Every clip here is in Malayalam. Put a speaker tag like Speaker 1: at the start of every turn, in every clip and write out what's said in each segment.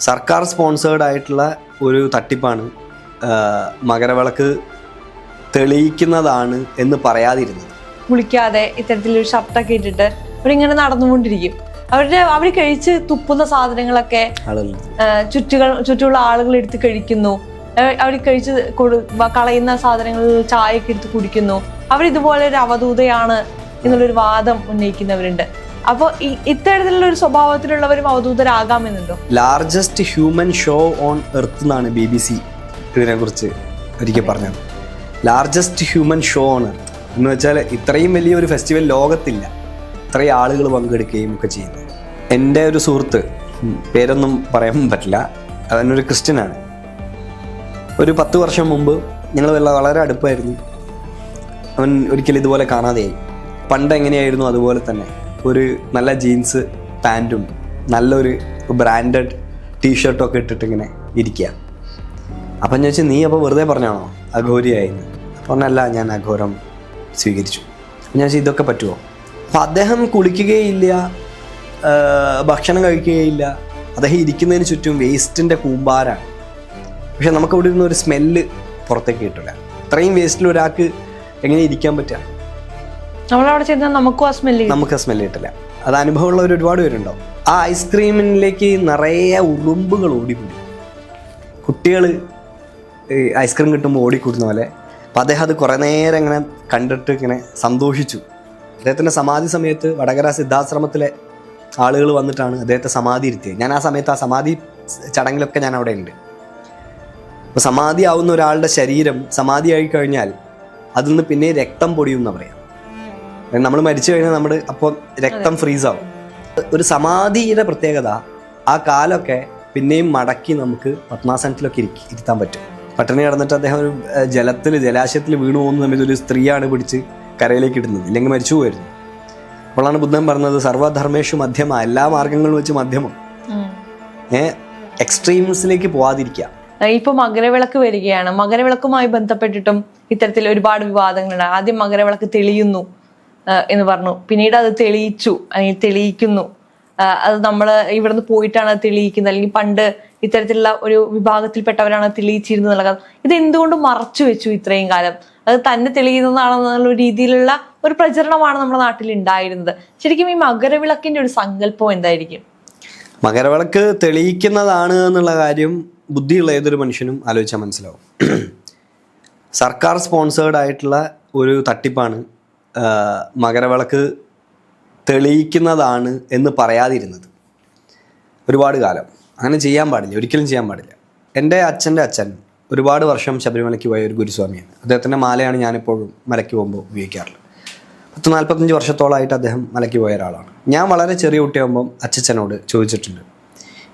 Speaker 1: സർക്കാർ സ്പോൺസേർഡ് ആയിട്ടുള്ള ഒരു തട്ടിപ്പാണ് മകരവിളക്ക് തെളിയിക്കുന്നതാണ് എന്ന് പറയാതിരുന്നത്.
Speaker 2: കുളിക്കാതെ ഇത്തരത്തിലൊരു ഷർട്ടൊക്കെ ഇട്ടിട്ട് അവരിങ്ങനെ നടന്നുകൊണ്ടിരിക്കും. അവരുടെ അവർ കഴിച്ച് തുപ്പുന്ന സാധനങ്ങളൊക്കെ ചുറ്റുകൾ ചുറ്റുമുള്ള ആളുകൾ എടുത്ത് കഴിക്കുന്നു. അവർ കഴിച്ച് കൊടു കളയുന്ന സാധനങ്ങൾ ചായയൊക്കെ എടുത്ത് കുടിക്കുന്നു. അവരിതുപോലെ ഒരു അവധൂതയാണ് എന്നുള്ളൊരു വാദം ഉന്നയിക്കുന്നവരുണ്ട്. അപ്പോൾ ഇത്തരത്തിലുള്ള ഒരു സ്വഭാവത്തിലുള്ളവരും അവധൂതരാകാമെന്നുണ്ടോ?
Speaker 1: Largest human show on earth എന്നാണ് ബി ബി സി ഇതിനെ കുറിച്ച് ഒരിക്കൽ പറഞ്ഞത്. Largest human show on earth എന്ന് വെച്ചാൽ ഇത്രയും വലിയ ഒരു ഫെസ്റ്റിവൽ ലോകത്തില്ല. ഇത്രയും ആളുകൾ പങ്കെടുക്കുകയും ഒക്കെ ചെയ്യുന്നത് എന്റെ ഒരു സുഹൃത്ത് പേരൊന്നും പറയാൻ പറ്റില്ല. അവനൊരു ക്രിസ്ത്യനാണ്. ഒരു പത്ത് വർഷം മുമ്പ് ഞങ്ങൾ വളരെ അടുപ്പായിരുന്നു. അവൻ ഒരിക്കലും ഇതുപോലെ കാണാതെയായി. പണ്ട് എങ്ങനെയായിരുന്നു അതുപോലെ തന്നെ? ഒരു നല്ല ജീൻസ് പാന്റും നല്ലൊരു ബ്രാൻഡഡ് ടീഷർട്ടും ഒക്കെ ഇട്ടിട്ട് ഇങ്ങനെ ഇരിക്കുക അപ്പം ഞാൻ ചോദിച്ചു നീ അപ്പോൾ വെറുതെ പറഞ്ഞാണോ അഘോരിയായിരുന്നു പറഞ്ഞല്ല ഞാൻ അഘോരം സ്വീകരിച്ചു. ഞാൻ വെച്ചാൽ ഇതൊക്കെ പറ്റുമോ അപ്പം അദ്ദേഹം കുളിക്കുകയില്ല ഭക്ഷണം കഴിക്കുകയില്ല. അദ്ദേഹം ഇരിക്കുന്നതിന് ചുറ്റും വേസ്റ്റിന്റെ കൂമ്പാരാണ്. പക്ഷെ നമുക്ക് ഇവിടെ ഇരുന്ന് ഒരു സ്മെല്ല് പുറത്തേക്ക് കിട്ടില്ല ഇത്രയും വേസ്റ്റിൽ ഒരാൾക്ക് എങ്ങനെ ഇരിക്കാൻ പറ്റുക
Speaker 2: നമ്മളവിടെ ചെന്നാൽ നമുക്കും ആ സ്മെല്ല്
Speaker 1: നമുക്ക് ആ സ്മെല്ല് കിട്ടില്ല അത് അനുഭവമുള്ളവർ ഒരുപാട് പേരുണ്ടാവും. ആ ഐസ്ക്രീമിലേക്ക് നിറയെ ഉറുമ്പുകൾ ഓടിക്കൂടി. കുട്ടികൾ ഐസ്ക്രീം കിട്ടുമ്പോൾ ഓടിക്കൂടുന്ന പോലെ. അപ്പം അദ്ദേഹം അത് കുറേ നേരം ഇങ്ങനെ കണ്ടിട്ട് ഇങ്ങനെ സന്തോഷിച്ചു. അദ്ദേഹത്തിന്റെ സമാധി സമയത്ത് വടകര സിദ്ധാശ്രമത്തിലെ ആളുകൾ വന്നിട്ടാണ് അദ്ദേഹത്തെ സമാധി ഇരുത്തിയത്. ഞാൻ ആ സമയത്ത് ആ സമാധി ചടങ്ങിലൊക്കെ ഞാൻ അവിടെ ഉണ്ട്. അപ്പോൾ സമാധി ആവുന്ന ഒരാളുടെ ശരീരം സമാധിയായി കഴിഞ്ഞാൽ അതിൽ നിന്ന് പിന്നെ രക്തം പൊടിയും എന്ന് പറയാം. നമ്മൾ മരിച്ചു കഴിഞ്ഞാൽ നമ്മുടെ അപ്പോൾ രക്തം ഫ്രീസാവും ഒരു സമാധിയുടെ പ്രത്യേകത ആ കാലൊക്കെ പിന്നെയും മടക്കി നമുക്ക് പത്മാസനത്തിലൊക്കെ ഇരിക്കി ഇരുത്താൻ പറ്റും. പട്ടണി കിടന്നിട്ട് അദ്ദേഹം ഒരു ജലത്തിൽ ജലാശയത്തിൽ വീണു പോകുന്ന സമയത്ത് ഒരു സ്ത്രീയാണ് പിടിച്ച് കരയിലേക്ക് ഇടുന്നത്. ഇല്ലെങ്കിൽ മരിച്ചു പോയിരുന്നു. അപ്പോഴാണ് ബുദ്ധൻ പറഞ്ഞത് സർവധർമ്മേഷു മധ്യമ എല്ലാ മാർഗങ്ങളും വെച്ച് മധ്യമം. ഏഹ് എക്സ്ട്രീംസിലേക്ക് പോവാതിരിക്കുക
Speaker 2: ഇപ്പൊ മകരവിളക്ക് വരികയാണ്. മകരവിളക്കുമായി ബന്ധപ്പെട്ടിട്ടും ഇത്തരത്തിൽ ഒരുപാട് വിവാദങ്ങളുണ്ട്. ആദ്യം മകരവിളക്ക് തെളിയുന്നു. എന്ന് പറഞ്ഞു. പിന്നീട് അത് തെളിയിച്ചു. അല്ലെങ്കിൽ തെളിയിക്കുന്നു. അത് നമ്മൾ ഇവിടുന്ന് പോയിട്ടാണ് തെളിയിക്കുന്നത്. അല്ലെങ്കിൽ പണ്ട് ഇത്തരത്തിലുള്ള ഒരു വിഭാഗത്തിൽപ്പെട്ടവരാണ് തെളിയിച്ചിരുന്നത് എന്നുള്ള ഇത് എന്തുകൊണ്ട് മറച്ചു വെച്ചു ഇത്രയും കാലം? അത് തന്നെ തെളിയുന്നതാണെന്നുള്ള രീതിയിലുള്ള ഒരു പ്രചരണമാണ് നമ്മുടെ നാട്ടിൽ ഉണ്ടായിരുന്നത്. ശരിക്കും ഈ മകരവിളക്കിന്റെ ഒരു സങ്കല്പം എന്തായിരിക്കും?
Speaker 1: മകരവിളക്ക് തെളിയിക്കുന്നതാണ് എന്നുള്ള കാര്യം ബുദ്ധിയുള്ള ഏതൊരു മനുഷ്യനും ആലോചിച്ചാൽ മനസ്സിലാവും. സർക്കാർ സ്പോൺസേർഡ് ആയിട്ടുള്ള ഒരു തട്ടിപ്പാണ് മകരവിളക്ക് തെളിയിക്കുന്നതാണ് എന്ന് പറയാതിരുന്നത്. ഒരുപാട് കാലം. അങ്ങനെ ചെയ്യാൻ പാടില്ല. ഒരിക്കലും ചെയ്യാൻ പാടില്ല. എന്റെ അച്ഛന്റെ അച്ഛൻ ഒരുപാട് വർഷം ശബരിമലയ്ക്ക് പോയ ഒരു ഗുരുസ്വാമിയാണ്. അദ്ദേഹത്തിന്റെ മാലയാണ് ഞാനിപ്പോഴും മലയ്ക്ക് പോകുമ്പോൾ ഉപയോഗിക്കാറുള്ളത്. പത്ത് നാൽപ്പത്തഞ്ച് വർഷത്തോളമായിട്ട് അദ്ദേഹം മലയ്ക്ക് പോയ ഒരാളാണ്. ഞാൻ വളരെ ചെറിയ കുട്ടിയാകുമ്പം അച്ഛനോട് ചോദിച്ചിട്ടുണ്ട്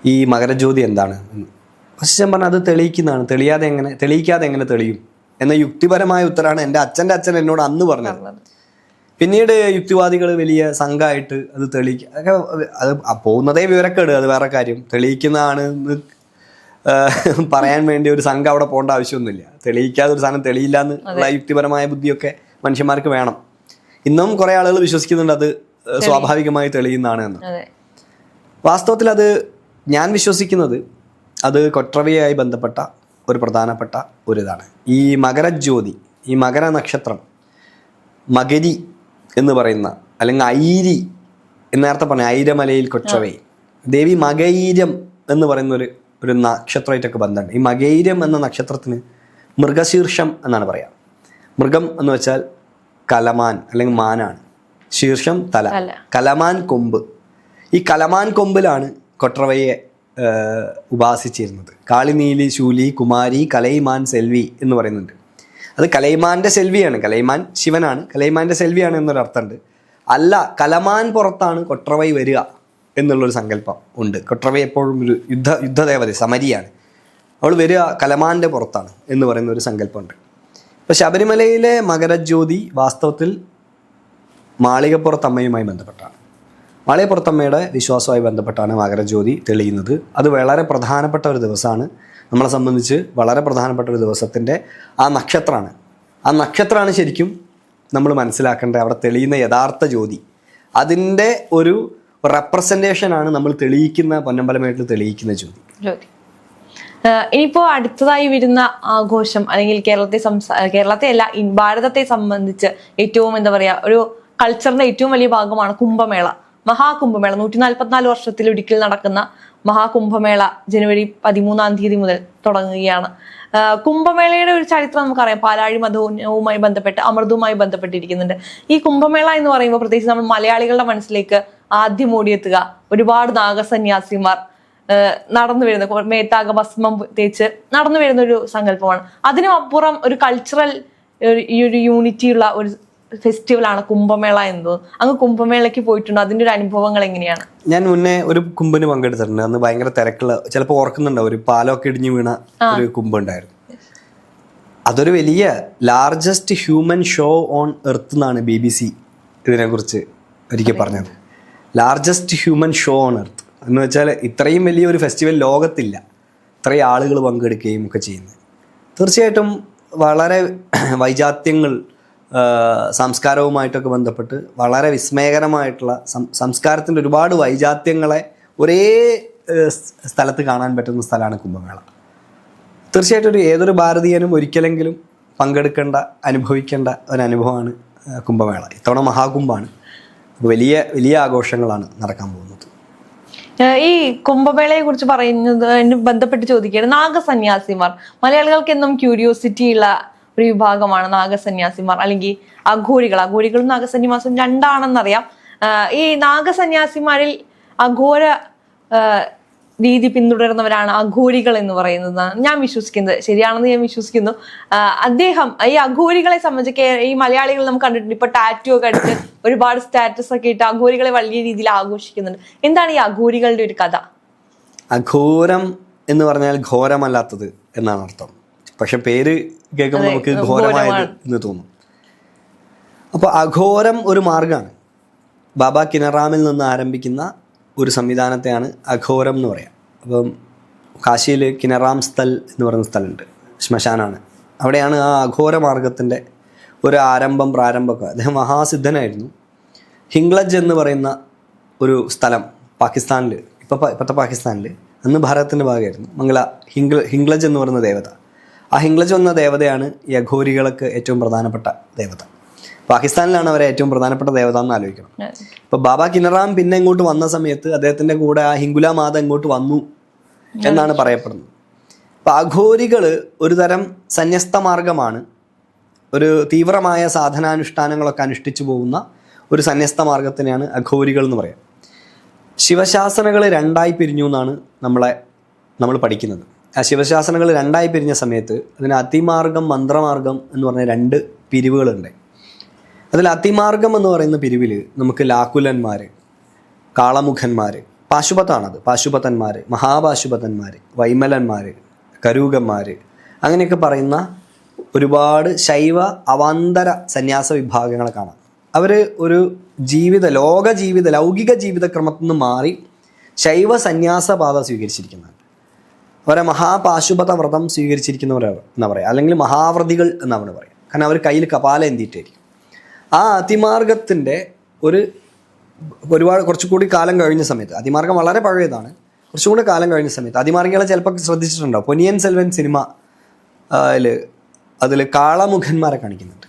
Speaker 1: ഈ മകരജ്യോതി എന്താണ്? എന്ന്. അച്ഛൻ പറഞ്ഞാൽ അത് തെളിയിക്കുന്നതാണ്. തെളിയാതെ എങ്ങനെ തെളിയിക്കാതെ എങ്ങനെ തെളിയും? എന്ന യുക്തിപരമായ ഉത്തരമാണ് എന്റെ അച്ഛന്റെ അച്ഛൻ എന്നോട് അന്ന് പറഞ്ഞത്. പിന്നീട് യുക്തിവാദികൾ വലിയ സംഘമായിട്ട് അത് തെളിയിക്കുക അതൊക്കെ അത് പോകുന്നതേ വിവരക്കേട് അത് വേറെ കാര്യം. തെളിയിക്കുന്നതാണ് പറയാൻ വേണ്ടി ഒരു സംഘം അവിടെ പോകേണ്ട ആവശ്യമൊന്നുമില്ല. തെളിയിക്കാതെ ഒരു സാധനം തെളിയില്ല എന്നുള്ള യുക്തിപരമായ ബുദ്ധിയൊക്കെ മനുഷ്യന്മാർക്ക് വേണം. ഇന്നും കുറേ ആളുകൾ വിശ്വസിക്കുന്നുണ്ട് അത് സ്വാഭാവികമായി തെളിയുന്നതാണ് എന്ന് വാസ്തവത്തിൽ അത് ഞാൻ വിശ്വസിക്കുന്നത് അത് കൊട്രവയുമായി ബന്ധപ്പെട്ട ഒരു പ്രധാനപ്പെട്ട ഒരു ഇതാണ് ഈ മകരജ്യോതി ഈ മകര നക്ഷത്രം മകരി എന്ന് പറയുന്ന അല്ലെങ്കിൽ ഐരി എന്ന് നേരത്തെ പറഞ്ഞ ഐരമലയിൽ കൊച്ചവേ. ദേവി മകൈര്യം എന്ന് പറയുന്ന ഒരു ഒരു നക്ഷത്രമായിട്ടൊക്കെ ബന്ധമുണ്ട്. ഈ മകൈര്യം എന്ന നക്ഷത്രത്തിന് മൃഗശീർഷം എന്നാണ് പറയുക മൃഗം എന്ന് വെച്ചാൽ കലമാൻ അല്ലെങ്കിൽ മാനാണ്. ശീർഷം തല. കലമാൻ കൊമ്പ്. ഈ കലമാൻ കൊമ്പിലാണ് കൊട്രവയെ ഉപാസിച്ചിരുന്നത്. കാളിനീലി ശൂലി കുമാരി കലൈമാൻ സെൽവി എന്ന് പറയുന്നുണ്ട്. അത് കലൈമാന്റെ സെൽവിയാണ്. കലൈമാൻ ശിവനാണ്. കലൈമാന്റെ സെൽവിയാണ് എന്നൊരു അർത്ഥമുണ്ട്. അല്ല കലമാൻ പുറത്താണ് കൊട്രവൈ വരിക എന്നുള്ളൊരു സങ്കല്പം ഉണ്ട്. കൊട്രവൈ എപ്പോഴും ഒരു യുദ്ധ യുദ്ധദേവത സമരിയാണ്. അവൾ വരിക കലമാന്റെ പുറത്താണ് എന്ന് പറയുന്ന ഒരു സങ്കല്പമുണ്ട്. ഇപ്പോൾ ശബരിമലയിലെ മകരജ്യോതി വാസ്തവത്തിൽ മാളികപ്പുറത്തമ്മയുമായി ബന്ധപ്പെട്ടാണ്. മാളികപ്പുറത്തമ്മയുടെ വിശ്വാസവുമായി ബന്ധപ്പെട്ടാണ് മകരജ്യോതി തെളിയുന്നത്. അത് വളരെ പ്രധാനപ്പെട്ട ഒരു ദിവസമാണ്. നമ്മളെ സംബന്ധിച്ച് വളരെ പ്രധാനപ്പെട്ട ഒരു ദിവസത്തിന്റെ ആ നക്ഷത്രമാണ്. ആ നക്ഷത്രമാണ് ശരിക്കും നമ്മൾ മനസ്സിലാക്കേണ്ടത്. അവിടെ തെളിയുന്ന യഥാർത്ഥ ജ്യോതി. അതിന്റെ ഒരു റെപ്രസെന്റേഷനാണ് നമ്മൾ തെളിയിക്കുന്ന പൊന്നമ്പലമേട്ടിൽ തെളിയിക്കുന്ന ജ്യോതി.
Speaker 2: ജ്യോതി. ആഹ് ഇനിയിപ്പോ അടുത്തതായി വരുന്ന ആഘോഷം അല്ലെങ്കിൽ കേരളത്തെ കേരളത്തെ അല്ല ഭാരതത്തെ സംബന്ധിച്ച് ഏറ്റവും എന്താ പറയാ ഒരു കൾച്ചറിന്റെ ഏറ്റവും വലിയ ഭാഗമാണ് കുംഭമേള. മഹാകുംഭമേള. നൂറ്റി നാൽപ്പത്തിനാല് വർഷത്തിൽ ഒരിക്കൽ നടക്കുന്ന മഹാകുംഭമേള ജനുവരി പതിമൂന്നാം തീയതി മുതൽ തുടങ്ങുകയാണ്. കുംഭമേളയുടെ ഒരു ചരിത്രം നമുക്കറിയാം. പാലാഴി മതവുമായി ബന്ധപ്പെട്ട് അമൃതവുമായി ബന്ധപ്പെട്ടിരിക്കുന്നുണ്ട്. ഈ കുംഭമേള എന്ന് പറയുമ്പോൾ പ്രത്യേകിച്ച് നമ്മൾ മലയാളികളുടെ മനസ്സിലേക്ക് ആദ്യം ഓടിയെത്തുക. ഒരുപാട് നാഗസന്യാസിമാർ നടന്നു വരുന്ന മേത്താക ഭസ്മം തേച്ച് നടന്നു വരുന്ന ഒരു സങ്കല്പമാണ്. അതിനും അപ്പുറം ഒരു കൾച്ചറൽ ഈ ഒരു യൂണിറ്റിയുള്ള ഒരു ഫെസ്റ്റിവലാണ് കുംഭമേള എന്തോ. അങ്ങ് കുംഭമേളയ്ക്ക് പോയിട്ടുണ്ടോ. അതിന്റെ ഒരു അനുഭവങ്ങൾ എങ്ങനെയാണ്?
Speaker 1: ഞാൻ മുന്നേ ഒരു കുമ്പിന് പങ്കെടുത്തിട്ടുണ്ട്. അന്ന് ഭയങ്കര തിരക്കുള്ള ചിലപ്പോൾ ഓർക്കുന്നുണ്ടാവും ഒരു പാലൊക്കെ ഇടിഞ്ഞു വീണ ഒരു കുമ്പുണ്ടായിരുന്നു അതൊരു വലിയ largest human show on earth എന്നാണ് ബി ബി സി ഇതിനെക്കുറിച്ച് ഒരിക്കൽ പറഞ്ഞത്. Largest human show on earth എന്ന് വെച്ചാൽ ഇത്രയും വലിയ ഒരു ഫെസ്റ്റിവൽ ലോകത്തില്ല. ഇത്രയും ആളുകൾ പങ്കെടുക്കുകയും ഒക്കെ ചെയ്യുന്നത്. തീർച്ചയായിട്ടും വളരെ വൈജാത്യങ്ങൾ സംസ്കാരവുമായിട്ടൊക്കെ ബന്ധപ്പെട്ട് വളരെ വിസ്മയകരമായിട്ടുള്ള സംസ്കാരത്തിന്റെ ഒരുപാട് വൈജാത്യങ്ങളെ ഒരേ സ്ഥലത്ത് കാണാൻ പറ്റുന്ന സ്ഥലമാണ് കുംഭമേള. തീർച്ചയായിട്ടും ഒരു ഏതൊരു ഭാരതീയനും ഒരിക്കലെങ്കിലും പങ്കെടുക്കേണ്ട അനുഭവിക്കേണ്ട ഒരു അനുഭവമാണ് കുംഭമേള. ഇത്തവണ മഹാകുംഭമാണ്. വലിയ വലിയ ആഘോഷങ്ങളാണ് നടക്കാൻ പോകുന്നത്.
Speaker 2: ഈ കുംഭമേളയെ കുറിച്ച് പറയുന്നത് ബന്ധപ്പെട്ട് ചോദിക്കുകയാണ് നാഗസന്യാസിമാർ. മലയാളികൾക്ക് എന്നും ക്യൂരിയോസിറ്റി ഉള്ള ഒരു വിഭാഗമാണ് നാഗസന്യാസിമാർ. അല്ലെങ്കിൽ അഘോരികൾ. അഘോരികളും നാഗസന്യാസും രണ്ടാണെന്നറിയാം. ഈ നാഗസന്യാസിമാരിൽ അഘോര രീതി പിന്തുടരുന്നവരാണ് അഘോരികൾ എന്ന് പറയുന്നത്. ഞാൻ വിശ്വസിക്കുന്നത് ശരിയാണെന്ന് ഞാൻ വിശ്വസിക്കുന്നു. അദ്ദേഹം ഈ അഘോരികളെ സംബന്ധിച്ച് ഈ മലയാളികൾ നമുക്ക് കണ്ടിട്ടുണ്ട്. ഇപ്പൊ ടാറ്റു ഒക്കെ അടിച്ച് ഒരുപാട് സ്റ്റാറ്റസ് ഒക്കെ ഇട്ട് അഘോരികളെ വലിയ രീതിയിൽ ആഘോഷിക്കുന്നുണ്ട്. എന്താണ് ഈ അഘോരികളുടെ ഒരു കഥ?
Speaker 1: അഘോരം എന്ന് പറഞ്ഞാൽ ഘോരമല്ലാത്തത് എന്നാണ് അർത്ഥം. പക്ഷെ പേര് കേൾക്കുമ്പോൾ നമുക്ക് ഘോരമായത് എന്ന് തോന്നും. അപ്പോൾ അഘോരം ഒരു മാർഗമാണ് ബാബ കിനറാമിൽ നിന്ന് ആരംഭിക്കുന്ന ഒരു സംവിധാനത്തെയാണ് അഘോരം എന്ന് പറയാം. അപ്പം കാശിയിൽ കിനറാം സ്ഥൽ എന്ന് പറയുന്ന സ്ഥലമുണ്ട് ശ്മശാനാണ്. അവിടെയാണ് ആ അഘോര മാർഗത്തിന്റെ ഒരു ആരംഭം പ്രാരംഭമൊക്കെ. അദ്ദേഹം മഹാസിദ്ധനായിരുന്നു. ഹിംഗ്ലജ് എന്ന് പറയുന്ന ഒരു സ്ഥലം പാകിസ്ഥാനിൽ ഇപ്പോൾ ഇപ്പോഴത്തെ പാകിസ്ഥാനിൽ അന്ന് ഭാരതത്തിന്റെ ഭാഗമായിരുന്നു. മംഗള ഹിംഗ്ല ഹിംഗ്ലജ് എന്ന് പറയുന്ന ദേവത. ആ ഹിംഗ്ലജ് എന്ന ദേവതയാണ് യഘോരികൾക്ക് ഏറ്റവും പ്രധാനപ്പെട്ട ദേവത. പാകിസ്ഥാനിലാണ് അവരെ ഏറ്റവും പ്രധാനപ്പെട്ട ദേവത എന്ന് ആലോചിക്കണം. ഇപ്പൊ ബാബ കിനറാം പിന്നെ ഇങ്ങോട്ട് വന്ന സമയത്ത് അദ്ദേഹത്തിന്റെ കൂടെ ആ ഹിംഗുല മാത ഇങ്ങോട്ട് വന്നു എന്നാണ് പറയപ്പെടുന്നത്. അപ്പൊ അഘോരികൾ ഒരു തരം സന്യസ്ത മാർഗമാണ്. ഒരു തീവ്രമായ സാധനാനുഷ്ഠാനങ്ങളൊക്കെ അനുഷ്ഠിച്ചു പോകുന്ന ഒരു സന്യസ്ത മാർഗത്തിനെയാണ് അഘോരികൾ എന്ന് പറയാം. ശിവശാസനകൾ രണ്ടായി പിരിഞ്ഞു എന്നാണ് നമ്മളെ നമ്മൾ പഠിക്കുന്നത്. ആ ശിവശാസനകൾ രണ്ടായി പിരിഞ്ഞ സമയത്ത് അതിന് അതിമാർഗം മന്ത്രമാർഗം എന്ന് പറഞ്ഞ രണ്ട് പിരിവുകളുണ്ട്. അതിൽ അതിമാർഗം എന്ന് പറയുന്ന പിരിവിൽ നമുക്ക് ലാക്കുലന്മാർ കാളമുഖന്മാർ പാശുപത്താണത്. പാശുപതന്മാർ മഹാപാശുപതന്മാർ വൈമലന്മാർ കരൂകന്മാർ അങ്ങനെയൊക്കെ പറയുന്ന ഒരുപാട് ശൈവ അവാന്തര സന്യാസ വിഭാഗങ്ങളെ കാണാം. അവർ ഒരു ജീവിത ലോക ജീവിത ലൗകിക ജീവിതക്രമത്തിൽ നിന്ന് മാറി ശൈവ സന്യാസ പാത സ്വീകരിച്ചിരിക്കുന്നതാണ് അവരെ മഹാപാശുപത വ്രതം സ്വീകരിച്ചിരിക്കുന്നവരാണ് എന്നാ പറയുക അല്ലെങ്കിൽ മഹാവ്രതികൾ എന്നാണ് പറയുക. കാരണം അവർ കയ്യിൽ കപാല എന്തിയിട്ടായിരിക്കും. ആ അതിമാർഗത്തിന്റെ ഒരു ഒരുപാട് കുറച്ചുകൂടി കാലം കഴിഞ്ഞ സമയത്ത് അതിമാർഗം വളരെ പഴയതാണ് കുറച്ചുകൂടി കാലം കഴിഞ്ഞ സമയത്ത് അതിമാർഗികളെ ചിലപ്പോൾ ശ്രദ്ധിച്ചിട്ടുണ്ടോ പൊനിയൻ സെൽവൻ സിനിമ അതിൽ അതിൽ കാളമുഖന്മാരെ കാണിക്കുന്നുണ്ട്.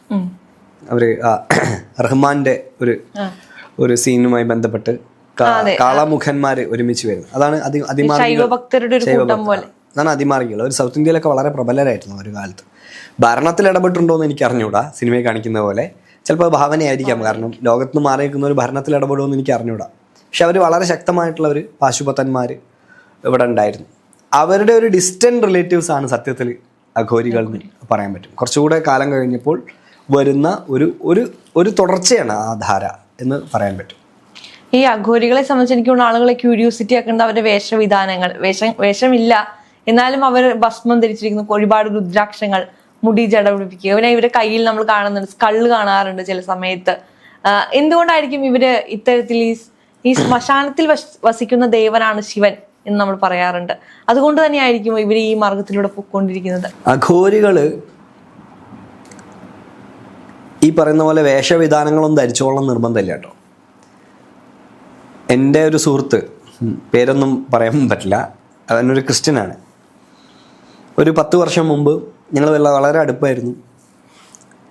Speaker 1: അവർ റഹ്മാന്റെ ഒരു ഒരു സീനുമായി ബന്ധപ്പെട്ട് കാ- കാളമുഖന്മാർ ഒരുമിച്ച് വരുന്നത്. അതാണ് അതാണ് അതിമാർഗികൾ. ഒരു സൗത്ത് ഇന്ത്യയിലൊക്കെ വളരെ പ്രബലരായിരുന്നു ഒരു കാലത്ത്. ഭരണത്തിൽ ഇടപെട്ടിട്ടുണ്ടോ എന്ന് എനിക്ക് അറിഞ്ഞൂടാ സിനിമയെ കാണിക്കുന്ന പോലെ. ചിലപ്പോൾ ഭാവനയായിരിക്കാം കാരണം ലോകത്ത് നിന്ന് മാറി നിൽക്കുന്ന ഒരു ഭരണത്തിൽ ഇടപെടുമോ എന്ന് എനിക്ക് അറിഞ്ഞൂടാ. പക്ഷെ അവർ വളരെ ശക്തമായിട്ടുള്ള ഒരു പാശുപത്തന്മാർ ഇവിടെ ഉണ്ടായിരുന്നു. അവരുടെ ഒരു ഡിസ്റ്റന്റ് റിലേറ്റീവ്സ് ആണ് സത്യത്തിൽ അഘോരികൾ എന്ന് പറയാൻ പറ്റും. കുറച്ചുകൂടെ കാലം കഴിഞ്ഞപ്പോൾ വരുന്ന ഒരു ഒരു ഒരു തുടർച്ചയാണ് ആ ധാര എന്ന് പറയാൻ പറ്റും.
Speaker 2: ഈ അഘോരികളെ സംബന്ധിച്ച് എനിക്ക് ആളുകളെ ക്യൂരിയോസിറ്റി ആക്കുന്നത് അവരുടെ വേഷവിധാനങ്ങൾ. വേഷം വേഷമില്ല. എന്നാലും അവർ ഭസ്മം ധരിച്ചിരിക്കുന്നു. ഒരുപാട് രുദ്രാക്ഷങ്ങൾ മുടി ജട പിടിപ്പിക്കുക പിന്നെ ഇവരുടെ കയ്യിൽ നമ്മൾ കാണുന്നുണ്ട്. സ്കൾ കാണാറുണ്ട് ചില സമയത്ത്. എന്തുകൊണ്ടായിരിക്കും ഇവർ ഇത്തരത്തിൽ ഈ ഈ ശ്മശാനത്തിൽ വസ്- വസിക്കുന്ന ദേവനാണ് ശിവൻ എന്ന് നമ്മൾ പറയാറുണ്ട്. അതുകൊണ്ട് തന്നെയായിരിക്കും ഇവർ ഈ മാർഗത്തിലൂടെ പൊയ്ക്കൊണ്ടിരിക്കുന്നത്?
Speaker 1: അഘോരികൾ ഈ പറയുന്ന പോലെ വേഷവിധാനങ്ങളൊന്നും ധരിച്ചോളണം നിർബന്ധമില്ല കേട്ടോ. എന്റെ ഒരു സുഹൃത്ത് പേരൊന്നും പറയാൻ പറ്റില്ല. അവനൊരു ക്രിസ്ത്യനാണ്. ഒരു പത്ത് വർഷം മുമ്പ് ഞങ്ങൾ വളരെ അടുപ്പായിരുന്നു.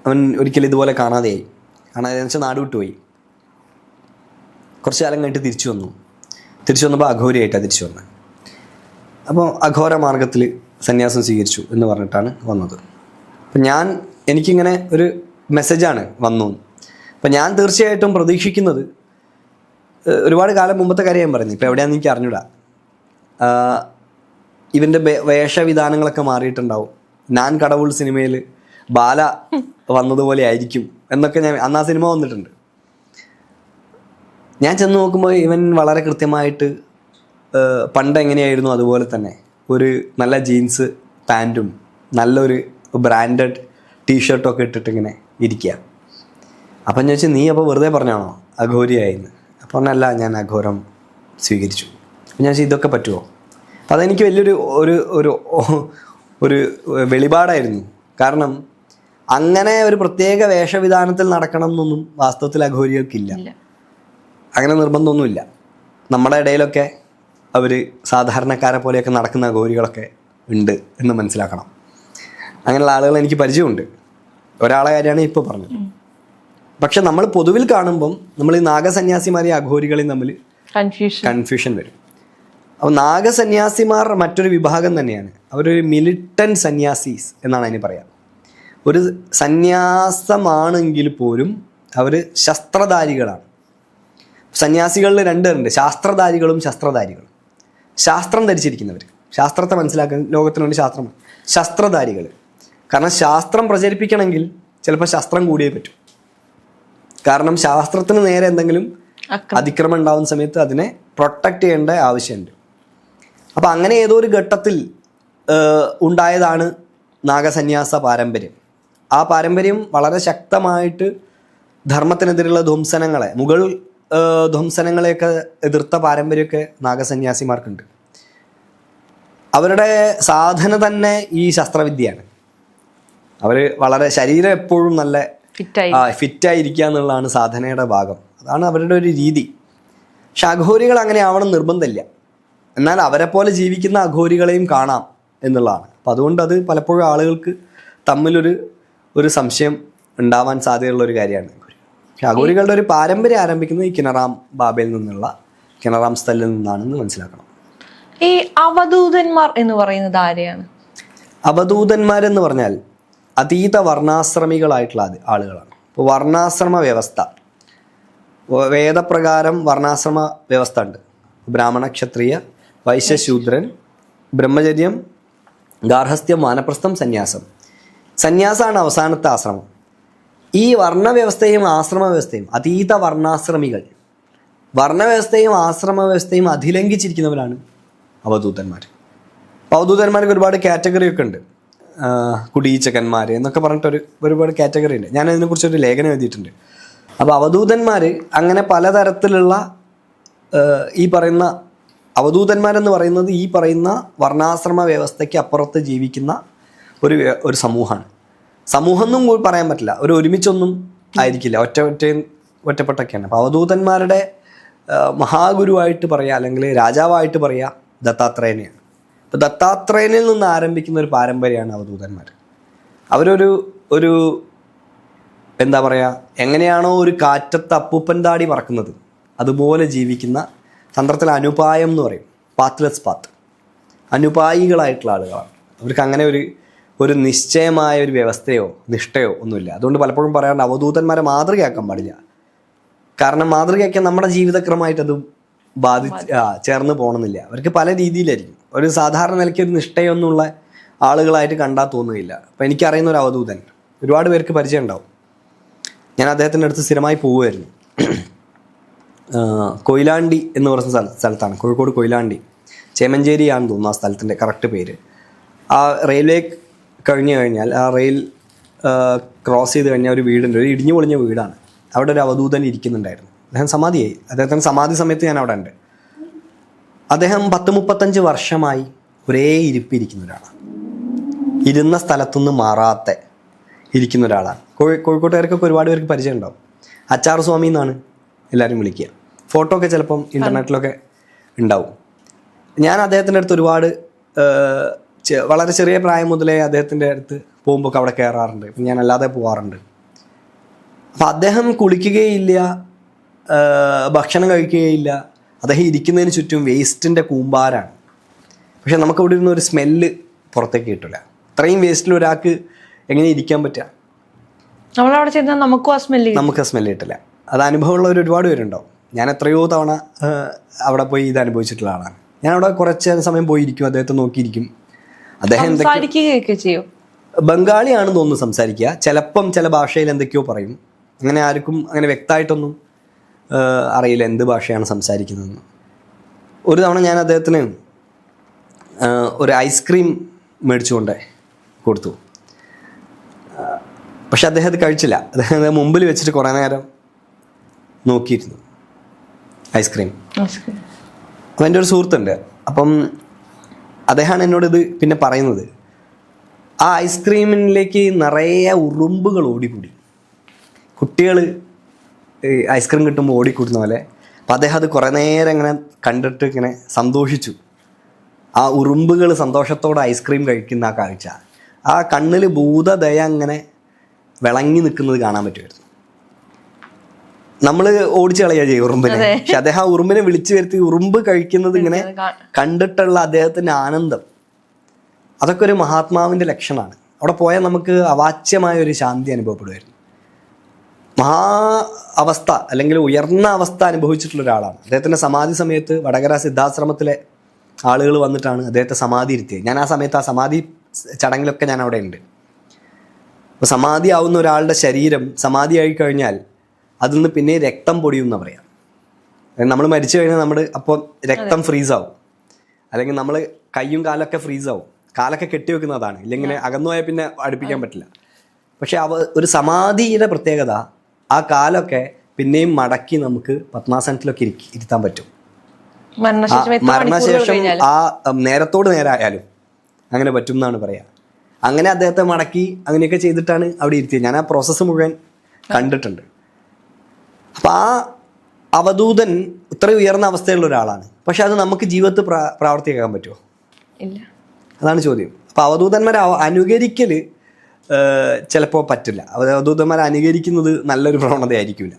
Speaker 1: അവൻ ഒരിക്കലും ഇതുപോലെ കാണാതെയായി. കാണാതെ വെച്ചാൽ നാട് വിട്ടുപോയി കുറച്ച് കാലം കഴിഞ്ഞിട്ട് തിരിച്ചു വന്നു. തിരിച്ചു വന്നപ്പോൾ അഘോരിയായിട്ടാണ് തിരിച്ചു വന്നത്. അപ്പോൾ അഘോര മാർഗത്തിൽ സന്യാസം സ്വീകരിച്ചു എന്ന് പറഞ്ഞിട്ടാണ് വന്നത്. അപ്പം ഞാൻ എനിക്കിങ്ങനെ ഒരു മെസ്സേജാണ് വന്നു. അപ്പം ഞാൻ തീർച്ചയായിട്ടും പ്രതീക്ഷിക്കുന്നത് ഒരുപാട് കാലം മുമ്പത്തെ കാര്യം ഞാൻ പറഞ്ഞു. ഇപ്പോൾ എവിടെയാണെന്ന് എനിക്ക് അറിഞ്ഞൂടാ. ഇവന്റെ വേഷവിധാനങ്ങളൊക്കെ മാറിയിട്ടുണ്ടാവും. ഞാൻ കടവുൾ സിനിമയിൽ ബാല വന്നതുപോലെ ആയിരിക്കും എന്നൊക്കെ ഞാൻ അന്ന് ആ സിനിമ വന്നിട്ടുണ്ട്. ഞാൻ ചെന്ന് നോക്കുമ്പോൾ ഇവൻ വളരെ കൃത്യമായിട്ട് പണ്ട് എങ്ങനെയായിരുന്നു അതുപോലെ തന്നെ. ഒരു നല്ല ജീൻസ് പാന്റും നല്ലൊരു ബ്രാൻഡഡ് ടീഷർട്ടും ഒക്കെ ഇട്ടിട്ട് ഇങ്ങനെ ഇരിക്കുക അപ്പം ഞാൻ നീ അപ്പോൾ വെറുതെ പറഞ്ഞാണോ അഘോരിയായിന്ന്? അപ്പോൾ പറഞ്ഞല്ല ഞാൻ അഘോരം സ്വീകരിച്ചു. അപ്പം ഞാൻ ഇതൊക്കെ പറ്റുമോ അപ്പോൾ അതെനിക്ക് വലിയൊരു ഒരു ഒരു ഒരു വെളിപാടായിരുന്നു. കാരണം അങ്ങനെ ഒരു പ്രത്യേക വേഷവിധാനത്തിൽ നടക്കണം എന്നൊന്നും വാസ്തവത്തിൽ അഘോരികൾക്കില്ല അങ്ങനെ നിർബന്ധമൊന്നുമില്ല. നമ്മുടെ ഇടയിലൊക്കെ അവർ സാധാരണക്കാരെ പോലെയൊക്കെ നടക്കുന്ന അഘോരികളൊക്കെ ഉണ്ട് എന്ന് മനസ്സിലാക്കണം. അങ്ങനെയുള്ള ആളുകൾ എനിക്ക് പരിചയമുണ്ട്. ഒരാളെ കാര്യമാണ് ഇപ്പോൾ പറഞ്ഞത്. പക്ഷെ നമ്മൾ പൊതുവിൽ കാണുമ്പം നമ്മൾ ഈ നാഗസന്യാസിമാരെയും അഘോരികളെയും തമ്മിൽ
Speaker 2: കൺഫ്യൂഷൻ
Speaker 1: കൺഫ്യൂഷൻ വരും. അപ്പോൾ നാഗസന്യാസിമാർ മറ്റൊരു വിഭാഗം തന്നെയാണ്. അവരൊരു മിലിറ്റൻ സന്യാസീസ് എന്നാണ് അതിന് പറയാം. ഒരു സന്യാസമാണെങ്കിൽ പോലും അവർ ശസ്ത്രധാരികളാണ്. സന്യാസികളിൽ രണ്ടുപേരുണ്ട് ശാസ്ത്രധാരികളും ശസ്ത്രധാരികളും. ശാസ്ത്രം ധരിച്ചിരിക്കുന്നവർ ശാസ്ത്രത്തെ മനസ്സിലാക്കാൻ ലോകത്തിന് വേണ്ടി ശാസ്ത്രമാണ്. ശസ്ത്രധാരികൾ കാരണം ശാസ്ത്രം പ്രചരിപ്പിക്കണമെങ്കിൽ ചിലപ്പോൾ ശസ്ത്രം കൂടിയേ പറ്റും. കാരണം ശാസ്ത്രത്തിന് നേരെ എന്തെങ്കിലും അതിക്രമം ഉണ്ടാവുന്ന സമയത്ത് അതിനെ പ്രൊട്ടക്റ്റ് ചെയ്യേണ്ട ആവശ്യമുണ്ട്. അപ്പം അങ്ങനെ ഏതോ ഒരു ഘട്ടത്തിൽ ഉണ്ടായതാണ് നാഗസന്യാസ പാരമ്പര്യം. ആ പാരമ്പര്യം വളരെ ശക്തമായിട്ട് ധർമ്മത്തിനെതിരെയുള്ള ധ്വംസനങ്ങളെ മുഗൾ ധ്വംസനങ്ങളെയൊക്കെ എതിർത്ത പാരമ്പര്യമൊക്കെ നാഗസന്യാസിമാർക്കുണ്ട്. അവരുടെ സാധന തന്നെ ഈ ശസ്ത്രവിദ്യയാണ്. അവർ വളരെ ശരീരം എപ്പോഴും നല്ല ഫിറ്റായിരിക്കുക എന്നുള്ളതാണ് സാധനയുടെ ഭാഗം. അതാണ് അവരുടെ ഒരു രീതി. പക്ഷെ അഘോരികൾ അങ്ങനെ ആവണം നിർബന്ധമില്ല. എന്നാൽ അവരെ പോലെ ജീവിക്കുന്ന അഘോരികളെയും കാണാം എന്നുള്ളതാണ്. അപ്പം അതുകൊണ്ട് അത് പലപ്പോഴും ആളുകൾക്ക് തമ്മിലൊരു ഒരു സംശയം ഉണ്ടാവാൻ സാധ്യതയുള്ള ഒരു കാര്യമാണ് അഘോരികളുടെ ഒരു പാരമ്പര്യം ആരംഭിക്കുന്നത് ഈ കിണറാം ബാബയിൽ നിന്നുള്ള കിണറാം സ്ഥലിൽ നിന്നാണെന്ന് മനസ്സിലാക്കണം.
Speaker 2: ഈ അവധൂതന്മാർ എന്ന് പറയുന്നത് ആരെയാണ്?
Speaker 1: അവധൂതന്മാരെന്ന് പറഞ്ഞാൽ അതീത വർണാശ്രമികളായിട്ടുള്ള ആളുകളാണ്. ഇപ്പോൾ വർണാശ്രമ വ്യവസ്ഥ. വേദപ്രകാരം വർണാശ്രമ വ്യവസ്ഥ ഉണ്ട്. ബ്രാഹ്മണ ക്ഷത്രിയ വൈശ്യശൂദ്രൻ ബ്രഹ്മചര്യം ഗാർഹസ്ഥ്യം വാനപ്രസ്ഥം സന്യാസം. സന്യാസമാണ് അവസാനത്തെ ആശ്രമം. ഈ വർണവ്യവസ്ഥയും ആശ്രമ വ്യവസ്ഥയും അതീത വർണാശ്രമികൾ വർണവ്യവസ്ഥയും ആശ്രമ വ്യവസ്ഥയും അതിലംഘിച്ചിരിക്കുന്നവരാണ് അവധൂതന്മാർ അവധൂതന്മാർക്ക് ഒരുപാട് കാറ്റഗറിയൊക്കെ ഉണ്ട്. ആ, കുടീച്ചകന്മാർ എന്നൊക്കെ പറഞ്ഞിട്ടൊരു ഒരുപാട് കാറ്റഗറി ഉണ്ട്. ഞാൻ അതിനെക്കുറിച്ചൊരു ലേഖനം എഴുതിയിട്ടുണ്ട്. അപ്പോൾ അവധൂതന്മാർ അങ്ങനെ പലതരത്തിലുള്ള ഈ പറയുന്ന അവധൂതന്മാരെന്ന് പറയുന്നത് ഈ പറയുന്ന വർണാശ്രമ വ്യവസ്ഥയ്ക്ക് അപ്പുറത്ത് ജീവിക്കുന്ന ഒരു ഒരു സമൂഹമാണ്. സമൂഹം എന്നും പറയാൻ പറ്റില്ല. ഒരു ഒരുമിച്ചൊന്നും ആയിരിക്കില്ല. ഒറ്റ ഒറ്റ ഒറ്റപ്പെട്ടൊക്കെയാണ്. അപ്പോൾ അവധൂതന്മാരുടെ മഹാഗുരുവായിട്ട് പറയുക അല്ലെങ്കിൽ രാജാവായിട്ട് പറയുക ദത്താത്രേയനെയാണ്. അപ്പോൾ ദത്താത്രേയനിൽ നിന്ന് ആരംഭിക്കുന്ന ഒരു പാരമ്പര്യമാണ് അവധൂതന്മാർ. അവരൊരു ഒരു എന്താ പറയുക എങ്ങനെയാണോ ഒരു കാറ്റത്ത് അപ്പൂപ്പൻ താടി പറക്കുന്നത് അതുപോലെ ജീവിക്കുന്ന തന്ത്രത്തിൽ അനുപായം എന്ന് പറയും പാത്ലസ് പാത്ത് അനുപായികളായിട്ടുള്ള ആളുകളാണ്. അവർക്ക് അങ്ങനെ ഒരു ഒരു നിശ്ചയമായ ഒരു വ്യവസ്ഥയോ നിഷ്ഠയോ ഒന്നുമില്ല. അതുകൊണ്ട് പലപ്പോഴും പറയാറുണ്ട് അവധൂതന്മാരെ മാതൃകയാക്കാൻ പാടില്ല. കാരണം മാതൃകയാക്കാൻ നമ്മുടെ ജീവിതക്രമമായിട്ട് അത് ബാധി ആ, ചേർന്ന് പോകണമെന്നില്ല. അവർക്ക് പല രീതിയിലായിരിക്കും. ഒരു സാധാരണ നിലയ്ക്ക് ഒരു നിഷ്ഠയൊന്നുള്ള ആളുകളായിട്ട് കണ്ടാൽ തോന്നുകയില്ല. അപ്പം എനിക്കറിയുന്ന ഒരു അവധൂതൻ. ഒരുപാട് പേർക്ക് പരിചയം ഉണ്ടാവും. ഞാൻ അദ്ദേഹത്തിന്റെ അടുത്ത് സ്ഥിരമായി പോവുമായിരുന്നു കൊയിലാണ്ടി എന്ന് പറയുന്ന സ്ഥല സ്ഥലത്താണ്. കോഴിക്കോട് കൊയിലാണ്ടി. ചേമഞ്ചേരിയാണെന്ന് തോന്നുന്നു ആ സ്ഥലത്തിന്റെ കറക്റ്റ് പേര്. ആ റെയിൽവേ കഴിഞ്ഞു കഴിഞ്ഞാൽ ആ റെയിൽ ക്രോസ് ചെയ്ത് കഴിഞ്ഞാൽ ഒരു വീടുണ്ട് ഒരു ഇടിഞ്ഞു പൊളിഞ്ഞ വീടാണ്. അവിടെ ഒരു അവധൂതൻ ഇരിക്കുന്നുണ്ടായിരുന്നു. അദ്ദേഹം സമാധിയായി. അദ്ദേഹത്തിന്റെ സമാധി സമയത്ത് ഞാൻ അവിടെ ഉണ്ട്. അദ്ദേഹം പത്ത് മുപ്പത്തഞ്ച് വർഷമായി ഒരേ ഇരിപ്പിരിക്കുന്ന ഒരാളാണ് ഇരുന്ന സ്ഥലത്തുനിന്ന് മാറാത്ത ഇരിക്കുന്ന ഒരാളാണ് കോഴി കോഴിക്കോട്ടുകാർക്കൊക്കെ ഒരുപാട് പേർക്ക് പരിചയം ഉണ്ടാവും അച്ചാർ സ്വാമി എന്നാണ് എല്ലാവരും വിളിക്കുക. ഫോട്ടോ ഒക്കെ ചിലപ്പം ഇന്റർനെറ്റിലൊക്കെ ഉണ്ടാവും. ഞാൻ അദ്ദേഹത്തിന്റെ അടുത്ത് ഒരുപാട് വളരെ ചെറിയ പ്രായം മുതലേ അദ്ദേഹത്തിന്റെ അടുത്ത് പോകുമ്പോൾ അവിടെ കയറാറുണ്ട്. ഞാൻ അല്ലാതെ പോകാറുണ്ട് അപ്പം അദ്ദേഹം കുളിക്കുകയില്ല ഭക്ഷണം കഴിക്കുകയില്ല അദ്ദേഹം ഇരിക്കുന്നതിന് ചുറ്റും വേസ്റ്റിന്റെ കൂമ്പാരാണ് പക്ഷേ നമുക്ക് ഇവിടെ ഇരുന്ന് ഒരു സ്മെല്ല് പുറത്തേക്ക് കിട്ടില്ല അത്രയും വേസ്റ്റിൽ ഒരാൾക്ക് എങ്ങനെ ഇരിക്കാൻ പറ്റുക?
Speaker 2: നമ്മളവിടെ ചെന്നാൽ നമുക്കും ആ സ്മെല്ല്
Speaker 1: നമുക്ക് സ്മെല്ല് കിട്ടില്ല. അത് അനുഭവമുള്ളവർ ഒരുപാട് പേരുണ്ടാവും. ഞാൻ എത്രയോ തവണ അവിടെ പോയി ഇത് അനുഭവിച്ചിട്ടുള്ള ആളാണ്. ഞാൻ അവിടെ കുറച്ച് സമയം പോയിരിക്കും അദ്ദേഹത്തെ നോക്കിയിരിക്കും. അദ്ദേഹം എന്തൊക്കെ
Speaker 2: ചെയ്യും.
Speaker 1: ബംഗാളിയാണെന്ന് തോന്നുന്നു സംസാരിക്കുക. ചിലപ്പം ചില ഭാഷയിൽ എന്തൊക്കെയോ പറയും. അങ്ങനെ ആർക്കും അങ്ങനെ വ്യക്തമായിട്ടൊന്നും ആ, അറിയില്ല എന്ത് ഭാഷയാണ് സംസാരിക്കുന്നതെന്ന്. ഒരു തവണ ഞാൻ അദ്ദേഹത്തിന് ഒരു ഐസ്ക്രീം മേടിച്ചുകൊണ്ട് കൊടുത്തു. പക്ഷെ അദ്ദേഹം അത് കഴിച്ചില്ല. അദ്ദേഹം മുമ്പിൽ വെച്ചിട്ട് കുറേ നേരം നോക്കിയിരുന്നു ഐസ്ക്രീം അപ്പം എന്റെ ഒരു സുഹൃത്തുണ്ട്. അപ്പം അദ്ദേഹമാണ് എന്നോട് ഇത് പിന്നെ പറയുന്നത്. ആ ഐസ്ക്രീമിലേക്ക് നിറയെ ഉറുമ്പുകൾ ഓടിക്കൂടി. കുട്ടികൾ ഐസ്ക്രീം കിട്ടുമ്പോൾ ഓടിക്കൂടുന്ന പോലെ. അപ്പം അദ്ദേഹം അത് കുറേ നേരം ഇങ്ങനെ കണ്ടിട്ട് ഇങ്ങനെ സന്തോഷിച്ചു. ആ ഉറുമ്പുകൾ സന്തോഷത്തോടെ ഐസ്ക്രീം കഴിക്കുന്ന ആ കാഴ്ച. ആ കണ്ണിൽ ഭൂതദയ അങ്ങനെ വിളങ്ങി നിൽക്കുന്നത് കാണാൻ പറ്റുമായിരുന്നു. നമ്മൾ ഓടിച്ചു കളയുക ചെയ്യും ഉറുമ്പിനെ. പക്ഷെ അദ്ദേഹം ആ ഉറുമ്പിനെ വിളിച്ചു വരുത്തി ഉറുമ്പ് കഴിക്കുന്നത് ഇങ്ങനെ കണ്ടിട്ടുള്ള അദ്ദേഹത്തിന്റെ ആനന്ദം. അതൊക്കെ ഒരു മഹാത്മാവിന്റെ ലക്ഷണമാണ്. അവിടെ പോയാൽ നമുക്ക് അവാച്യമായ ഒരു ശാന്തി അനുഭവപ്പെടുമായിരുന്നു. മഹാ അവസ്ഥ അല്ലെങ്കിൽ ഉയർന്ന അവസ്ഥ അനുഭവിച്ചിട്ടുള്ള ഒരാളാണ്. അദ്ദേഹത്തിന്റെ സമാധി സമയത്ത് വടകര സിദ്ധാശ്രമത്തിലെ ആളുകൾ വന്നിട്ടാണ് അദ്ദേഹത്തെ സമാധി ഇരുത്തിയത്. ഞാൻ ആ സമയത്ത് ആ സമാധി ചടങ്ങിലൊക്കെ ഞാൻ അവിടെ ഉണ്ട്. അപ്പോൾ സമാധി ആവുന്ന ഒരാളുടെ ശരീരം സമാധിയായി കഴിഞ്ഞാൽ അതിൽ നിന്ന് പിന്നെ രക്തം പൊടിയും എന്ന് പറയാം നമ്മൾ മരിച്ചു കഴിഞ്ഞാൽ നമ്മുടെ അപ്പോൾ രക്തം ഫ്രീസ് ആവും അല്ലെങ്കിൽ നമ്മൾ കയ്യും കാലൊക്കെ ഫ്രീസ് ആവും കാലൊക്കെ കെട്ടിവെക്കുന്നതാണ് ഇല്ലെങ്കിൽ അകന്നു പോയാൽ പിന്നെ അടുപ്പിക്കാൻ പറ്റില്ല. പക്ഷെ അവ ഒരു സമാധിയുടെ പ്രത്യേകത ആ കാലൊക്കെ പിന്നെയും മടക്കി നമുക്ക് പത്മാസനത്തിലൊക്കെ ഇരിക്കി ഇരുത്താൻ പറ്റും.
Speaker 2: മരണശേഷം
Speaker 1: ആ നേരത്തോട് നേരായാലും അങ്ങനെ പറ്റും എന്നാണ് പറയാ. അങ്ങനെ അദ്ദേഹത്തെ മടക്കി അങ്ങനെയൊക്കെ ചെയ്തിട്ടാണ് അവിടെ ഇരുത്തിയത്. ഞാൻ ആ പ്രോസസ്സ് മുഴുവൻ കണ്ടിട്ടുണ്ട്. അപ്പം ആ അവധൂതൻ ഇത്രയും ഉയർന്ന അവസ്ഥയുള്ള ഒരാളാണ്. പക്ഷെ അത് നമുക്ക് ജീവിതത്തിൽ പ്രാ പ്രാവർത്തിയാക്കാൻ പറ്റുമോ?
Speaker 2: ഇല്ല.
Speaker 1: അതാണ് ചോദ്യം. അപ്പോൾ അവധൂതന്മാരെ അനുകരിക്കൽ അനുകരിക്കൽ ചിലപ്പോൾ പറ്റില്ല. അവധൂതന്മാർ അനുകരിക്കുന്നത് നല്ലൊരു പ്രവണതയായിരിക്കില്ല.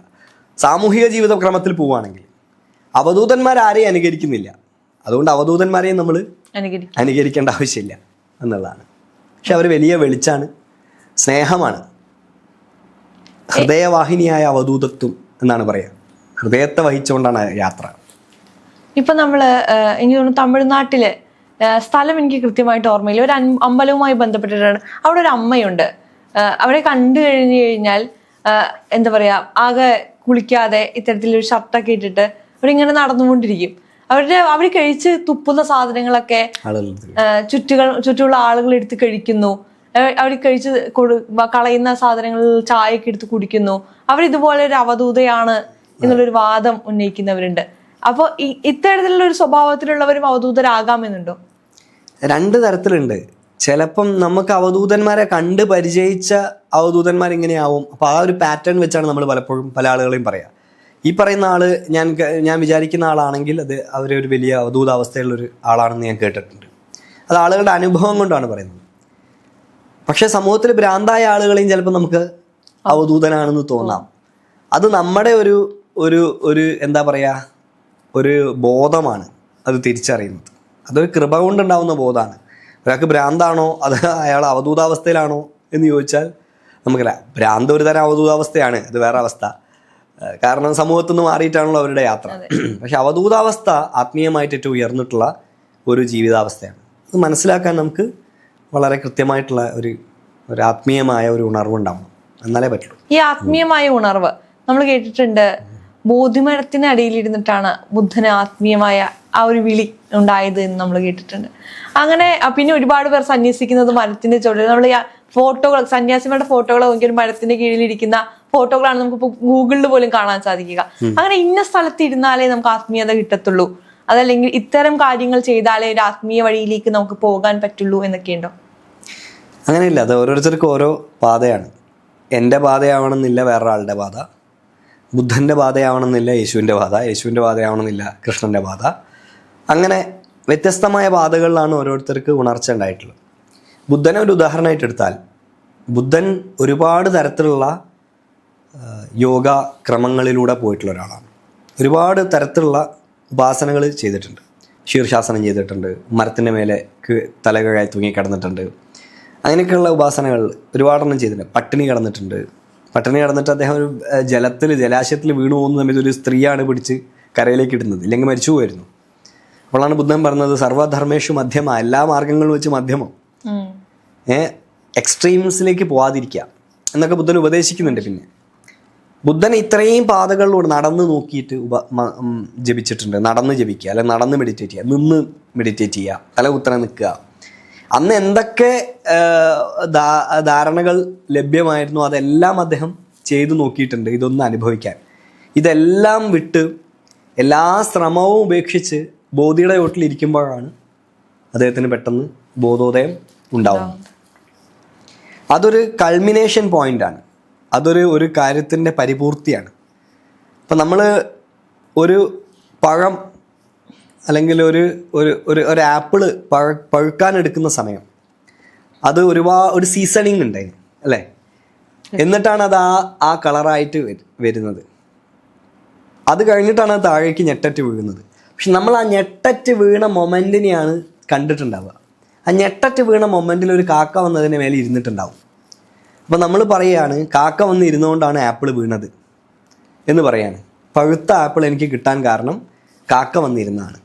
Speaker 1: സാമൂഹിക ജീവിത ക്രമത്തിൽ പോവുകയാണെങ്കിൽ അവധൂതന്മാർ ആരെയും അനുകരിക്കുന്നില്ല. അതുകൊണ്ട് അവധൂതന്മാരെയും നമ്മൾ അനുകരിക്കേണ്ട ആവശ്യമില്ല എന്നുള്ളതാണ്. പക്ഷെ അവർ വലിയ വെളിച്ചാണ് സ്നേഹമാണ്. ഹൃദയവാഹിനിയായ അവധൂതത്വം എന്നാണ് പറയുക ഹൃദയത്തെ വഹിച്ചുകൊണ്ടാണ് യാത്ര.
Speaker 2: ഇപ്പൊ നമ്മൾ എനിക്ക് തോന്നുന്നു തമിഴ്നാട്ടിൽ സ്ഥലം എനിക്ക് കൃത്യമായിട്ട് ഓർമ്മയില്ല. ഒരു അമ്പലവുമായി ബന്ധപ്പെട്ടിട്ടാണ്. അവിടെ ഒരു അമ്മയുണ്ട്. അവിടെ അവരെ കണ്ടു കഴിഞ്ഞു കഴിഞ്ഞാൽ എന്താ പറയാ ആകെ കുളിക്കാതെ ഇത്തരത്തിലൊരു ഷർട്ടൊക്കെ ഇട്ടിട്ട് അവരിങ്ങനെ നടന്നുകൊണ്ടിരിക്കും. അവരുടെ അവർ കഴിച്ച് തുപ്പുന്ന സാധനങ്ങളൊക്കെ ചുറ്റുകൾ ചുറ്റുമുള്ള ആളുകൾ എടുത്ത് കഴിക്കുന്നു. അവർ കഴിച്ച് കൊടു കളയുന്ന സാധനങ്ങൾ ചായയൊക്കെ എടുത്ത് കുടിക്കുന്നു. അവർ ഇതുപോലെ ഒരു അവധൂതയാണ് എന്നുള്ളൊരു വാദം ഉന്നയിക്കുന്നവരുണ്ട്. അപ്പോൾ ഇത്തരത്തിലുള്ള ഒരു സ്വഭാവത്തിലുള്ളവരും അവധൂതരാകാമെന്നുണ്ടോ?
Speaker 1: രണ്ട് തരത്തിലുണ്ട്. ചിലപ്പം നമുക്ക് അവധൂതന്മാരെ കണ്ട് പരിചയിച്ച അവധൂതന്മാർ ഇങ്ങനെയാവും. അപ്പോൾ ആ ഒരു പാറ്റേൺ വെച്ചാണ് നമ്മൾ പലപ്പോഴും പല ആളുകളെയും പറയാം. ഈ പറയുന്ന ആൾ ഞാൻ ഞാൻ വിചാരിക്കുന്ന ആളാണെങ്കിൽ അത് അവരെ ഒരു വലിയ അവധൂത അവസ്ഥയുള്ളൊരു ആളാണെന്ന് ഞാൻ കേട്ടിട്ടുണ്ട്. അത് ആളുകളുടെ അനുഭവം കൊണ്ടാണ് പറയുന്നത്. പക്ഷേ സമൂഹത്തിൽ ഭ്രാന്തായ ആളുകളെയും ചിലപ്പോൾ നമുക്ക് അവധൂതനാണെന്ന് തോന്നാം. അത് നമ്മുടെ ഒരു ഒരു ഒരു എന്താ പറയുക ഒരു ബോധമാണ് അത് തിരിച്ചറിയുന്നത്. അതൊരു കൃപ കൊണ്ടുണ്ടാവുന്ന ബോധമാണ്. ഒരാൾക്ക് ഭ്രാന്താണോ? അത് അയാൾ അവധൂതാവസ്ഥയിലാണോ? എന്ന് ചോദിച്ചാൽ നമുക്കല്ല ഭ്രാന്ത് ഒരു തരം അവധൂതാവസ്ഥയാണ്. അത് വേറെ അവസ്ഥ. കാരണം സമൂഹത്തിൽ നിന്ന് മാറിയിട്ടാണല്ലോ അവരുടെ യാത്ര. പക്ഷെ അവധൂതാവസ്ഥ ആത്മീയമായിട്ട് ഏറ്റവും ഉയർന്നിട്ടുള്ള ഒരു ജീവിതാവസ്ഥയാണ്. അത് മനസ്സിലാക്കാൻ നമുക്ക് വളരെ കൃത്യമായിട്ടുള്ള ഒരു ഒരു ആത്മീയമായ ഒരു ഉണർവ് ഉണ്ടാവണം എന്നാലേ പറ്റുള്ളൂ.
Speaker 2: ഈ ആത്മീയമായ ഉണർവ്. നമ്മൾ കേട്ടിട്ടുണ്ട് ബോധിമരത്തിന് അടിയിലിരുന്നിട്ടാണ് ബുദ്ധന് ആത്മീയമായ ആ ഒരു വിളി ഉണ്ടായത് എന്ന് നമ്മൾ കേട്ടിട്ടുണ്ട്. അങ്ങനെ പിന്നെ ഒരുപാട് പേർ സന്യസിക്കുന്നത് മരത്തിന്റെ ചുവട്ടിൽ. നമ്മൾ ഫോട്ടോകൾ സന്യാസിമാരുടെ ഫോട്ടോകൾ നോക്കി ഒരു മരത്തിന്റെ കീഴിലിരിക്കുന്ന ഫോട്ടോകളാണ് നമുക്ക് ഗൂഗിളിൽ പോലും കാണാൻ സാധിക്കുക. അങ്ങനെ ഇന്ന സ്ഥലത്ത് ഇരുന്നാലേ നമുക്ക് ആത്മീയത കിട്ടത്തുള്ളൂ. അതല്ലെങ്കിൽ ഇത്തരം കാര്യങ്ങൾ ചെയ്താലേ ഒരു ആത്മീയ വഴിയിലേക്ക് നമുക്ക് പോകാൻ പറ്റുള്ളൂ എന്നൊക്കെ എന്നൊക്കെയുണ്ടോ?
Speaker 1: അങ്ങനെയില്ല. അത് ഓരോരുത്തർക്കും ഓരോ പാതയാണ്. എന്റെ പാതയാവണമെന്നില്ല വേറൊരാളുടെ പാത. ബുദ്ധന്റെ പാതയാവണമെന്നില്ല യേശുവിന്റെ പാത. യേശുവിന്റെ പാതയാവണമെന്നില്ല കൃഷ്ണന്റെ പാത. അങ്ങനെ വ്യത്യസ്തമായ പാതകളിലാണ് ഓരോരുത്തർക്ക് ഉണർച്ച ഉണ്ടായിട്ടുള്ളത്. ബുദ്ധനെ ഒരു ഉദാഹരണമായിട്ട് എടുത്താൽ ബുദ്ധൻ ഒരുപാട് തരത്തിലുള്ള യോഗ ക്രമങ്ങളിലൂടെ പോയിട്ടുള്ള ഒരാളാണ്. ഒരുപാട് തരത്തിലുള്ള ഉപാസനകൾ ചെയ്തിട്ടുണ്ട്. ശീർഷാസനം ചെയ്തിട്ടുണ്ട് മരത്തിന്റെ മേലെ തലകഴായി തൂങ്ങി കിടന്നിട്ടുണ്ട് അങ്ങനെയൊക്കെയുള്ള ഉപാസനകൾ ഒരുപാടെണ്ണം ചെയ്തിട്ടുണ്ട്. പട്ടിണി കിടന്നിട്ടുണ്ട്. പട്ടിണി കിടന്നിട്ട് അദ്ദേഹം ഒരു ജലത്തിൽ ജലാശയത്തിൽ വീണു പോകുന്ന സമയത്ത് ഒരു സ്ത്രീയാണ് പിടിച്ച് കരയിലേക്ക് ഇടുന്നത്. ഇല്ലെങ്കിൽ മരിച്ചു പോയിരുന്നു. അപ്പോഴാണ് ബുദ്ധൻ പറഞ്ഞത് സർവധർമ്മേഷു മധ്യമ എല്ലാ മാർഗങ്ങളും വെച്ച് മധ്യമം? ഏഹ് എക്സ്ട്രീംസിലേക്ക് പോവാതിരിക്കുക എന്നൊക്കെ ബുദ്ധൻ ഉപദേശിക്കുന്നുണ്ട് പിന്നെ. ബുദ്ധൻ ഇത്രയും പാതകളിലൂടെ നടന്ന് നോക്കിയിട്ട് ഉപ ജപിച്ചിട്ടുണ്ട്. നടന്ന് ജപിക്കുക അല്ലെങ്കിൽ നടന്ന് മെഡിറ്റേറ്റ് ചെയ്യുക നിന്ന് മെഡിറ്റേറ്റ് ചെയ്യുക തല കുത്തനെ നിൽക്കുക. അന്ന് എന്തൊക്കെ ധാരണകൾ ലഭ്യമായിരുന്നു അതെല്ലാം അദ്ദേഹം ചെയ്തു നോക്കിയിട്ടുണ്ട് ഇതൊന്ന് അനുഭവിക്കാൻ. ഇതെല്ലാം വിട്ട് എല്ലാ ശ്രമവും ഉപേക്ഷിച്ച് ബോധിയുടെ ചോട്ടിലിരിക്കുമ്പോഴാണ് അദ്ദേഹത്തിന് പെട്ടെന്ന് ബോധോദയം ഉണ്ടാവുന്നത്. അതൊരു കൾമിനേഷൻ പോയിന്റാണ് അതൊരു ഒരു കാര്യത്തിന്റെ പരിപൂർത്തിയാണ്. അപ്പം നമ്മൾ ഒരു പഴം അല്ലെങ്കിൽ ഒരു ഒരു ഒരു ഒരു ആപ്പിൾ പഴ പഴുക്കാൻ എടുക്കുന്ന സമയം. അത് ഒരുപാട് ഒരു സീസണിങ് ഉണ്ടായി അല്ലേ? എന്നിട്ടാണ് അത് ആ ആ കളറായിട്ട് വരുന്നത്. അത് കഴിഞ്ഞിട്ടാണ് അത് താഴേക്ക് ഞെട്ടറ്റ് വീഴുന്നത്. പക്ഷെ നമ്മൾ ആ ഞെട്ടറ്റ് വീണ മൊമെന്റിനെയാണ് കണ്ടിട്ടുണ്ടാവുക. ആ ഞെട്ടറ്റ് വീണ മൊമെന്റിൽ ഒരു കാക്ക വന്നതിന് മേലെ ഇരുന്നിട്ടുണ്ടാവും. അപ്പോൾ നമ്മൾ പറയുകയാണ് കാക്ക വന്ന് ഇരുന്നുകൊണ്ടാണ് ആപ്പിൾ വീണത് എന്ന് പറയാണ്. പഴുത്ത ആപ്പിൾ എനിക്ക് കിട്ടാൻ കാരണം കാക്ക വന്നിരുന്നാണ്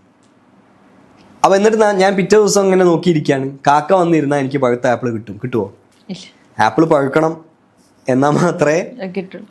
Speaker 1: അപ്പോൾ എന്നിട്ട് ഞാൻ- പിറ്റേ ദിവസം ഇങ്ങനെ നോക്കിയിരിക്കുകയാണ് കാക്ക വന്നിരുന്നാൽ എനിക്ക് പഴുത്ത ആപ്പിൾ കിട്ടും. കിട്ടുമോ ആപ്പിൾ പഴുക്കണം എന്നാൽ മാത്രമേ
Speaker 2: കിട്ടുള്ളൂ.